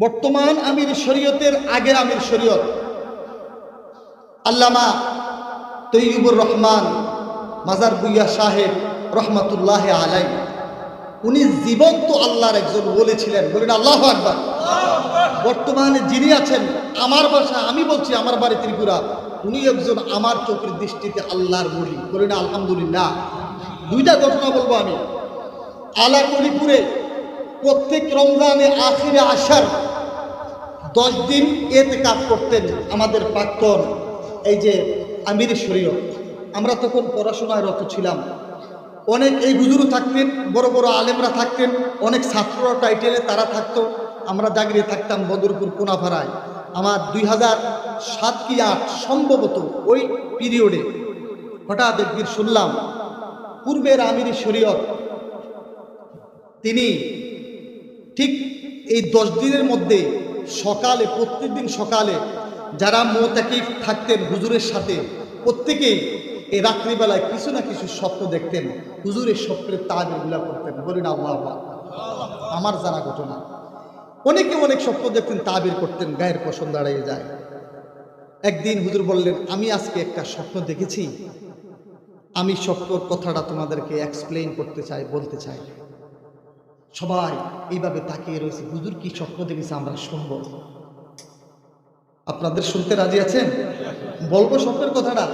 বর্তমান আমির শরীয়তের আগের আমির শরীয়ত। আল্লামা তৈবুর রহমান মাজার বুইয়া সাহেব রহমতুল্লাহ আলাই উনি জীবন্ত আল্লাহর একজন বলেছিলেন। বলেন আল্লাহ আকবার। বর্তমানে যিনি আছেন আমার বাসা আমি বলছি আমার বাড়ি ত্রিপুরা উনি একজন আমার চোখের দৃষ্টিতে আল্লাহর বলি বলেন আলহামদুলিল্লাহ। দুইটা ঘটনা বলব আমি। আলা কলিপুরে প্রত্যেক রমজানে আখিরে আসার দশ দিন এতে কাজ করতেন আমাদের প্রাক্তন এই যে আমির শরীয় আমরা তখন পড়াশোনায় রত ছিলাম। অনেক এই হুজুরও থাকতেন, বড় বড় আলেমরা থাকতেন, অনেক ছাত্ররা টাইটেলে তারা থাকতো। আমরা জাগিয়ে থাকতাম বদরপুর কোনাফাড়ায় আমার দুই হাজার সাত কি আট সম্ভবত ওই পিরিয়ডে হঠাৎ একদিন শুনলাম, পূর্বের আমির শরীয়ত, তিনি ঠিক এই দশ দিনের মধ্যে সকালে প্রত্যেকদিন সকালে যারা মোতাকিফ থাকতেন হুজুরের সাথে, প্রত্যেকেই এই রাত্রিবেলায় কিছু না কিছু স্বপ্ন দেখতেন। হুজুরের স্বপ্নের তাজগুলা করতেন বলি না আমার জানা ঘটনা। অনেকে অনেক স্বপ্ন দেখতেন, তাবির করতেন, গায়ের পছন্দ দাঁড়িয়ে যায়। একদিন হুজুর বললেন, আমি আজকে একটা স্বপ্ন দেখেছি। আমি স্বপ্নর কথাটা তোমাদেরকে এক্সপ্লেইন করতে চাই, বলতে চাই। সবাই এইভাবে তাকিয়ে রয়েছে। হুজুর কি স্বপ্ন দেখেছে আমরা শুনব? আপনাদের শুনতে রাজি আছেন? বলব স্বপ্নের কথাটা।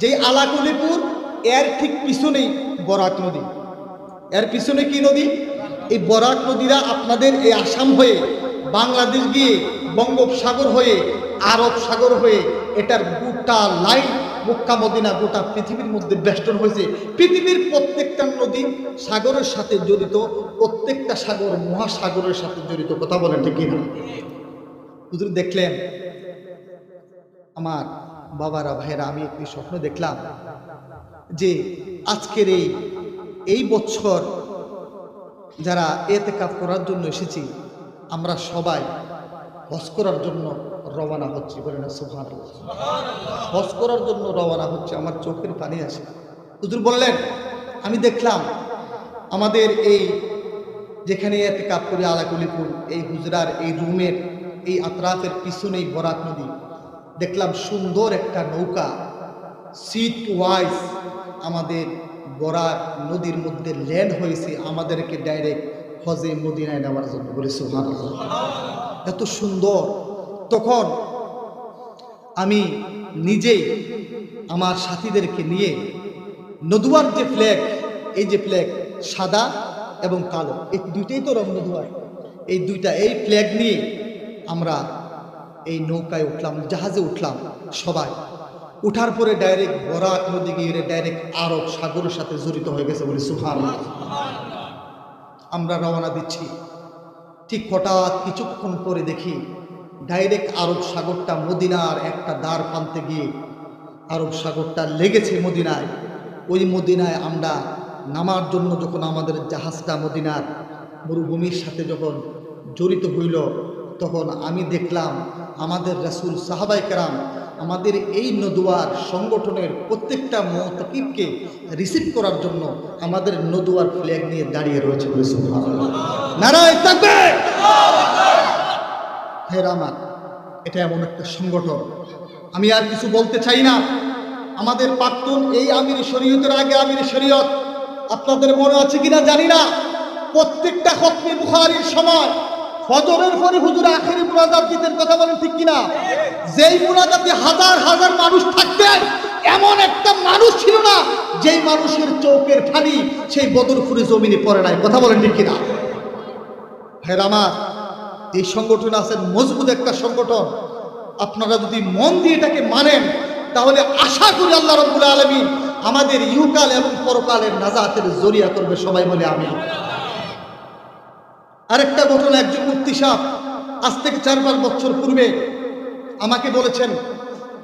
যে আলাকুলিপুর, এর ঠিক পিছনেই বরাক নদী। এর পিছনে কি নদী? এই বরাক নদীরা আপনাদের এই আসাম হয়ে, বাংলাদেশ গিয়ে বঙ্গোপসাগর হয়ে আরব সাগর হয়ে, এটার গোটা লাইন মক্কা, মদিনা গোটা পৃথিবীর মধ্যে বেষ্টন হয়েছে। পৃথিবীর প্রত্যেকটা নদী সাগরের সাথে জড়িত, প্রত্যেকটা সাগর মহাসাগরের সাথে জড়িত, কথা বলেন ঠিক কিনা? হুজুর, দেখলেন? আমার বাবারা, ভাইয়েরা, আমি একটি স্বপ্ন দেখলাম যে আজকের এই এই বছর যারা এতে কাজ করার জন্য এসেছি, আমরা সবাই হজ করার জন্য রওনা হচ্ছি, বলে না সুভান হজ করার জন্য রওনা হচ্ছে, আমার চোখের পানি আসে হুজুর বললেন, আমি দেখলাম আমাদের এই যেখানে এতে কাপ করে আলাকুলিপুর এই হুজরার এই রুমের, এই আতরাফের পিছনেই বরাত নদী। দেখলাম সুন্দর একটা নৌকা সিট ওয়াইজ আমাদের বরাক নদীর মধ্যে ল্যান্ড হয়েছে, আমাদেরকে ডাইরেক্ট হজে মদিনায় নেওয়ার জন্য, বলে সুহান এত সুন্দর। তখন আমি নিজেই আমার সাথীদেরকে নিয়ে নদুয়ার যে ফ্ল্যাগ এই যে ফ্ল্যাগ সাদা এবং কালো, এই দুইটাই তো রং নদুয়ার। এই দুইটা, এই ফ্ল্যাগ নিয়ে আমরা এই নৌকায় উঠলাম, জাহাজে উঠলাম সবাই। উঠার পরে ডাইরেক্ট বরাক নদী গিয়ে ডাইরেক্ট আরব সাগরের সাথে জড়িত হয়ে গেছে বলে সুফান আমরা রওনা দিচ্ছি। ঠিক হঠাৎ কিছুক্ষণ পরে দেখি ডাইরেক্ট আরব সাগরটা মদিনার একটা দ্বার পানতে গিয়ে আরব সাগরটা লেগেছে মদিনায় ওই মদিনায় আমরা নামার জন্য যখন আমাদের জাহাজটা মদিনার মরুভূমির সাথে যখন জড়িত হইল, তখন আমি দেখলাম আমাদের রাসুল সাহাবাই কারাম আমাদের এই নদুয়ার সংগঠনের প্রত্যেকটা মতকিবকে রিসিভ করার জন্য আমাদের নদুয়ার ফ্ল্যাগ নিয়ে দাঁড়িয়ে রয়েছে। নারায় থাকবে। হে রামার এটা এমন একটা সংগঠন। আমি আর কিছু বলতে চাই না। আমাদের প্রাক্তন এই আমির শরীয়তের আগে আমির শরীয়ত, আপনাদের মনে আছে কিনা জানি না। প্রত্যেকটা খতমে বুখারির সময় ফজরের পরে হুজুর আখেরি মুনাজাত দিতেন, কথা বলেন ঠিক কিনা? যেই মুনাজাতে হাজার হাজার মানুষ থাকতেন, এমন একটা মানুষ ছিল না, যেই মানুষের চৌকের ফানি সেই বদরপুরে জমিনে পড়ে নাই, কথা বলেন ঠিক কিনা? ভাইরা আমার এই সংগঠন আছে মজবুত একটা সংগঠন। আপনারা যদি মন দিয়ে এটাকে মানেন, তাহলে আশা করি আল্লাহ রব্বুল আলমী আমাদের ইহুকাল এবং পরকালের নাজাতের জরিয়া করবে, সবাই বলে আমি আরেকটা ঘটনা, একজন মুক্তি সাহ আজ থেকে চার পাঁচ বছর পূর্বে আমাকে বলেছেন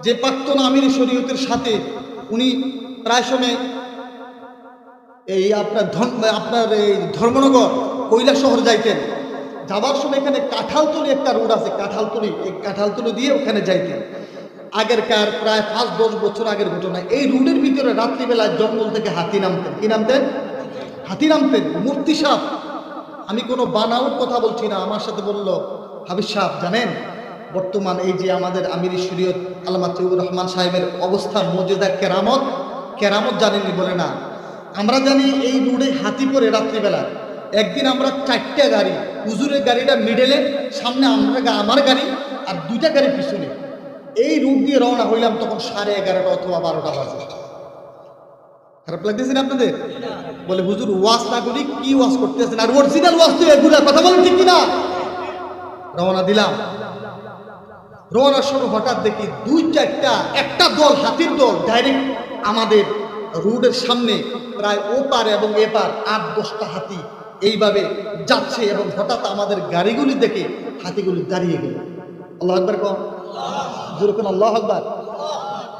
যে প্রাক্তন আমির শরীয়তের সাথে উনি প্রায় সময় এই আপনার আপনার এই ধর্মনগর কৈলা শহর যাইতেন। যাবার সময় এখানে কাঁঠালতলি একটা রোড আছে, কাঁঠালতলি, এই কাঁঠালতলি দিয়ে ওখানে যাইতেন। আগেরকার প্রায় পাঁচ, দশ বছর আগের ঘটনা। এই রোডের ভিতরে রাত্রিবেলায় জঙ্গল থেকে হাতি নামতেন। কি নামতেন? হাতি নামতেন, মূর্তি সাপ। আমি কোনো বানাও কথা বলছি না, আমার সাথে বলল হাবিজ সাহেব জানেন, বর্তমান এই যে আমাদের আমির শরীয়ত আল্লামা তৈবুর রহমান সাহেবের অবস্থান মর্যাদা, কেরামত কেরামত জানেননি বলে না। আমরা জানি এই রোডে হাতি পরে রাত্রিবেলা একদিন আমরা চারটা গাড়ি, হুজুরের গাড়িটা মিডেলে সামনে আমরা আমার গাড়ি আর দুইটা গাড়ি পিছনে। এই রুট দিয়ে রওনা হইলাম তখন সাড়ে এগারোটা অথবা বারোটা বাজে। খারাপ লাগতেছে না আপনাদের? বলে, হুজুর ওয়াশ না করি, কি ওয়াশ করতেছেন? আর অরিজিনাল ওয়াজ তো এগুলা কথা বলেন ঠিক কিনা? রওনা দিলাম। রওনার সময় হঠাৎ দেখি দুই চারটা, একটা দল, হাতির দল ডাইরেক্ট আমাদের রোডের সামনে, প্রায় ও পার এবং এ পার, আট, দশটা হাতি এইভাবে যাচ্ছে এবং হঠাৎ আমাদের গাড়িগুলি দেখে হাতিগুলি দাঁড়িয়ে গেল। আল্লাহ আকবর কম যেরকম আল্লাহ আকবর।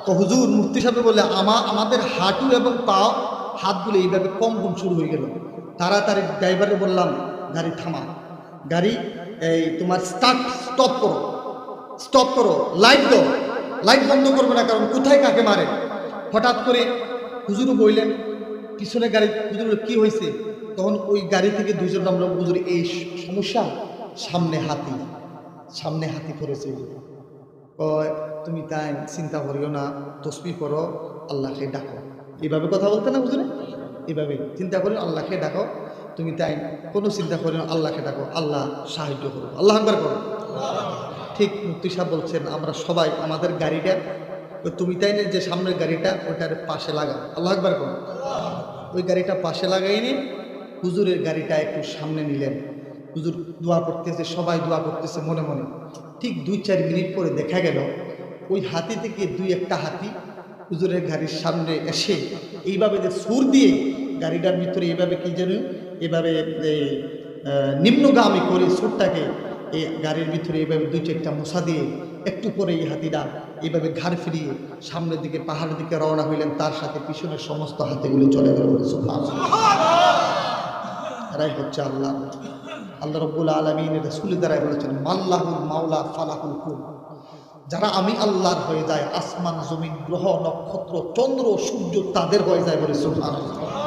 তো হুজুর, মুফতি সাহেব বলে আমা আমাদের হাঁটু এবং পা হাতগুলো এইভাবে কম্পন শুরু হয়ে গেল। তাড়াতাড়ি ড্রাইভারে বললাম, গাড়ি থামা। গাড়ি, এই তোমার স্টার্ট, স্টপ করো। স্টপ করো। লাইট দাও। লাইট বন্ধ করবে না, কারণ কোথায় কাকে মারে? হঠাৎ করে হুজুরও বললেন, পিছনে গাড়ি, হুজুর, কি হয়েছে? তখন ওই গাড়ি থেকে দুইজন আমরা হুজুর, এই সমস্যা সামনে হাতি সামনে হাতি পড়েছে। তুমি তাই চিন্তা করিও না তসবি করো আল্লাহকে ডাকো। এইভাবে কথা বলতে না বুঝলে এইভাবে চিন্তা করি আল্লাহকে ডাকো। তুমি তাই কোনো চিন্তা করি না, আল্লাহকে ডাকো, আল্লাহ সাহায্য করো। আল্লাহ একবার করো। ঠিক মুক্তি সাহেব বলছেন, আমরা সবাই, আমাদের গাড়িটা তুমি তাই যে সামনের গাড়িটা ওইটার পাশে লাগা আল্লাহ একবার করো। ওই গাড়িটা পাশে লাগাইনি হুজুরের গাড়িটা একটু সামনে নিলেন। হুজুর দোয়া করতেছে, সবাই দোয়া করতেছে মনে মনে। ঠিক দুই চার মিনিট পরে দেখা গেল, ওই হাতি থেকে দুই একটা হাতি হুজুরের গাড়ির সামনে এসে এইভাবে যে সুর দিয়ে গাড়িটার ভিতরে এইভাবে কি যেন এভাবে নিম্নগামী করে সুরটাকে এই গাড়ির ভিতরে এইভাবে দুই চারটা মশা দিয়ে একটু পরে এই হাতিটা এইভাবে ঘাড় ফিরিয়ে সামনের দিকে, পাহাড়ের দিকে রওনা হইলেন। তার সাথে পিছনের সমস্ত হাতিগুলো চলে গেল এরাই হচ্ছে আল্লাহ। আল্লাহ রব্বুল আলমিন রসুল দ্বারাই বলেছেন, মাল্লাহুল মাওলা ফালাহুল কুল। যারা আমি আল্লাহর হয়ে যায়, আসমান, জমিন, গ্রহ, নক্ষত্র, চন্দ্র, সূর্য, তাদের হয়ে যায় বলে সুবহানাল্লাহ।